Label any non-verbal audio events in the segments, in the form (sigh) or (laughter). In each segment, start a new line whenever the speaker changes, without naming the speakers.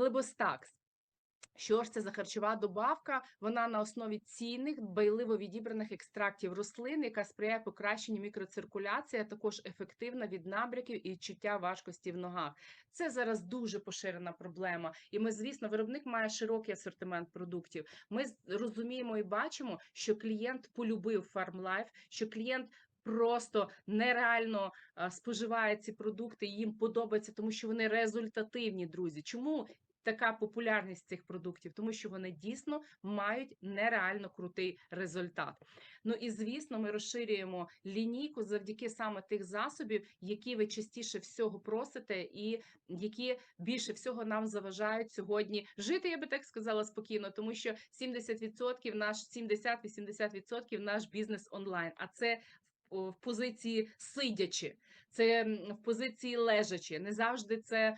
Флебостакс. Що ж це за харчова добавка? Вона на основі цінних, дбайливо відібраних екстрактів рослин, яка сприяє покращенню мікроциркуляції, а також ефективна від набряків і відчуття важкості в ногах. Це зараз дуже поширена проблема. І ми, звісно, виробник має широкий асортимент продуктів. Ми розуміємо і бачимо, що клієнт полюбив FarmLife, що клієнт. Просто нереально споживає ці продукти, їм подобається, тому що вони результативні, друзі. Чому така популярність цих продуктів? Тому що вони дійсно мають нереально крутий результат. Ну і звісно, ми розширюємо лінійку завдяки саме тих засобів, які ви частіше всього просите, і які більше всього нам заважають сьогодні жити. Я би так сказала спокійно, тому що 70% наш 70-80% наш бізнес онлайн. А це в- позиції сидячи, це в позиції лежачи. Не завжди це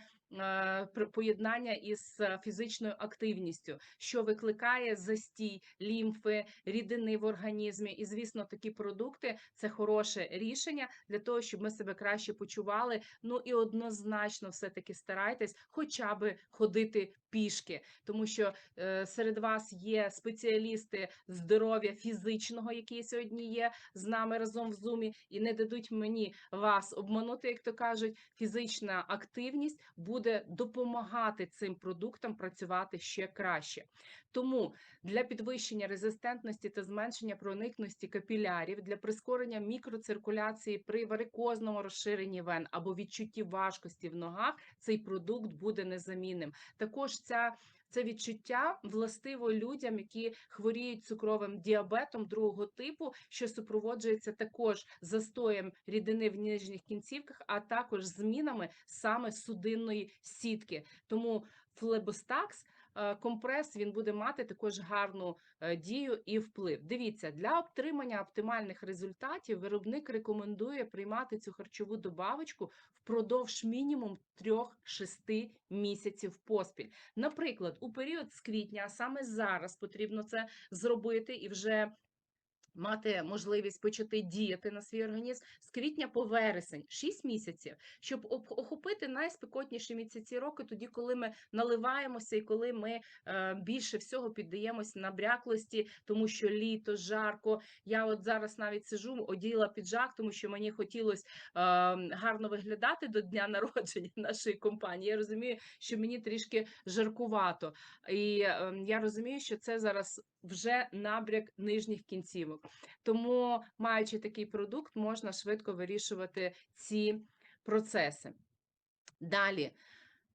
поєднання із е, фізичною активністю, що викликає застій лімфи, рідини в організмі. І, звісно, такі продукти це хороше рішення для того, щоб ми себе краще почували. Ну і однозначно, все-таки старайтесь хоча би ходити пішки, тому що е, серед вас є спеціалісти здоров'я фізичного, які сьогодні є з нами разом в зумі, і не дадуть мені вас обманути, як то кажуть, фізична активність буде допомагати цим продуктам працювати ще краще. Тому для підвищення резистентності та зменшення проникності капілярів, для прискорення мікроциркуляції при варикозному розширенні вен або відчутті важкості в ногах, цей продукт буде незамінним. Також ця це відчуття властиво людям, які хворіють цукровим діабетом другого типу, що супроводжується також застоєм рідини в нижніх кінцівках, а також змінами саме судинної сітки. Тому флебостакс е, компрес він буде мати також гарну е, дію і вплив. Дивіться, для отримання оптимальних результатів виробник рекомендує приймати цю харчову добавочку впродовж мінімум 3-6 місяців поспіль. Наприклад, у період з квітня, а саме зараз потрібно це зробити і вже. Мати можливість почати діяти на свій організм з квітня по вересень, 6 місяців, щоб об- охопити найспекотніші місяці року, тоді, коли ми наливаємося і коли ми е, більше всього піддаємось набряклості, тому що літо, жарко. Я от зараз навіть сижу, оділа піджак, тому що мені хотілося е, гарно виглядати до дня народження (laughs) нашої компанії. Я розумію, що мені трішки жаркувато. І е, я розумію, що це зараз вже набряк нижніх кінцівок. Тому, маючи такий продукт, можна швидко вирішувати ці процеси. Далі.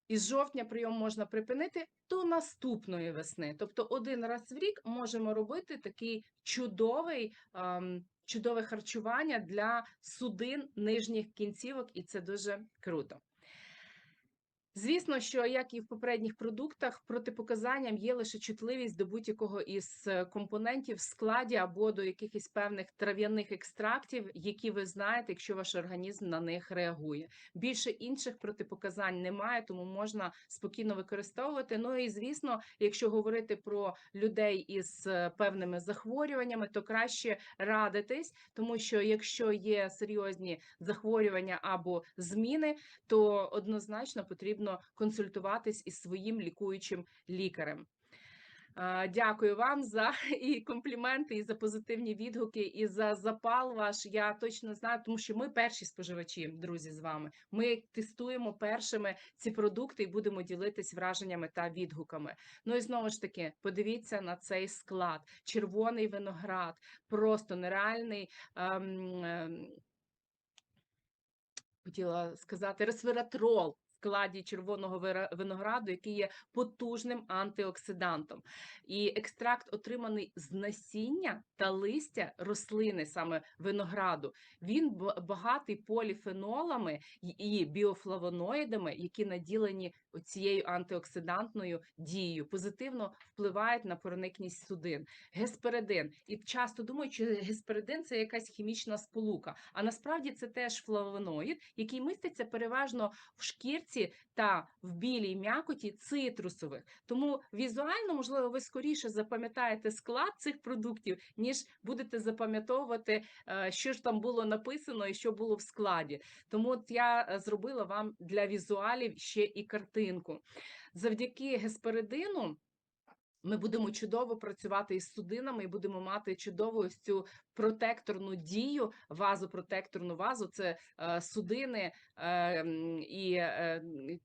Із жовтня прийом можна припинити до наступної весни. Тобто один раз в рік можемо робити такий чудовий, ем, чудове харчування для судин нижніх кінцівок, і це дуже круто. Звісно, що як і в попередніх продуктах, протипоказанням є лише чутливість до будь-якого із е, компонентів в складі або до якихось певних трав'яних екстрактів, які ви знаєте, якщо ваш організм на них реагує. Більше інших протипоказань немає, тому можна спокійно використовувати. Ну і звісно, якщо говорити про людей із е, певними захворюваннями, то краще радитись, тому що якщо є серйозні захворювання або зміни, то однозначно потрібно консультуватись із своїм лікуючим лікарем. Дякую вам за (laughs) і компліменти, і за позитивні відгуки, і за запал ваш. Я точно знаю, тому що ми перші споживачі, друзі, з вами. Ми тестуємо першими ці продукти і будемо ділитись враженнями та відгуками. Ну і знову ж таки, подивіться на цей склад: червоний виноград, просто нереальний. Ем, ем, хотіла сказати ресвератрол складі червоного винограду, який є потужним антиоксидантом. І екстракт, отриманий з насіння та листя рослини, саме винограду, він багатий поліфенолами і біофлавоноїдами, які наділені цією антиоксидантною дією, позитивно впливають на проникність судин. Гесперидин. І часто думають, що гесперидин це якась хімічна сполука. А насправді це теж флавоноїд, який міститься переважно в шкірці обробці та в білій м'якоті цитрусових. Тому візуально, можливо, ви скоріше запам'ятаєте склад цих продуктів, ніж будете запам'ятовувати, е, що ж там було написано і що було в складі. Тому от я е, зробила вам для візуалів ще і картинку. Завдяки гесперидину ми будемо чудово працювати із судинами і будемо мати чудову ось цю протекторну дію, вазопротекторну вазу. Це е, судини е, і е,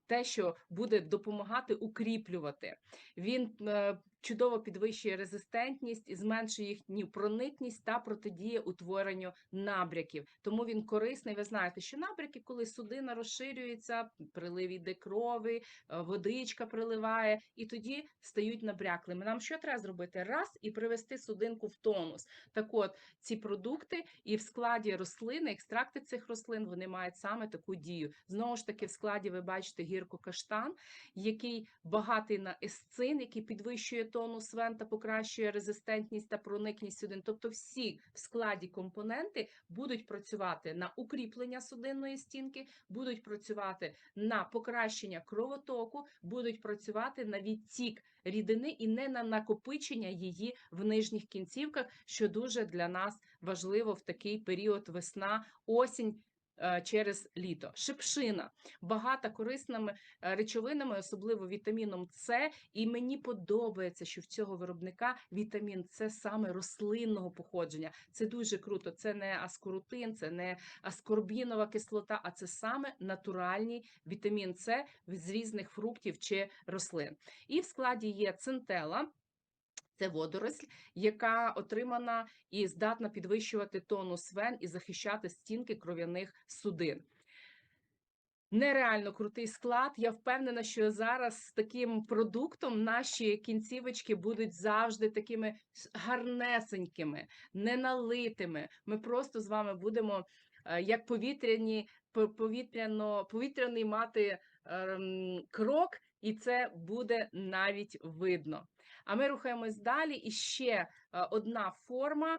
те, що буде допомагати укріплювати. Він е, чудово підвищує резистентність і зменшує їхню проникність та протидіє утворенню набряків. Тому він корисний. Ви знаєте, що набряки, коли судина розширюється, прилив іде крови, е, водичка приливає, і тоді стають набряклими. Нам що треба зробити? Раз і привести судинку в тонус. Так от ці продукти і в складі рослини, екстракти цих рослин, вони мають саме таку дію. Знову ж таки, в складі ви бачите гірку каштан, який багатий на есцин, який підвищує тонус вен та покращує резистентність та проникність судин. Тобто, всі в складі компоненти будуть працювати на укріплення судинної стінки, будуть працювати на покращення кровотоку, будуть працювати на відтік рідини і не на накопичення її в нижніх кінцівках, що дуже для нас важливо в такий період весна, осінь. Е, Через літо шипшина багата корисними е, речовинами, особливо вітаміном С. І мені подобається, що в цього виробника вітамін С саме рослинного походження. Це дуже круто. Це не аскорутин, це не аскорбінова кислота, а це саме натуральний вітамін С з різних фруктів чи рослин. І в складі є центела. Це водоросль, яка отримана і здатна підвищувати тонус вен і захищати стінки кров'яних судин. Нереально крутий склад. Я впевнена, що зараз з таким продуктом наші кінцівочки будуть завжди такими гарнесенькими, неналитими. Ми просто з вами будемо е, як повітряні, повітряно, повітряний мати ем, крок, і це буде навіть видно. А ми рухаємось далі. І ще е, одна форма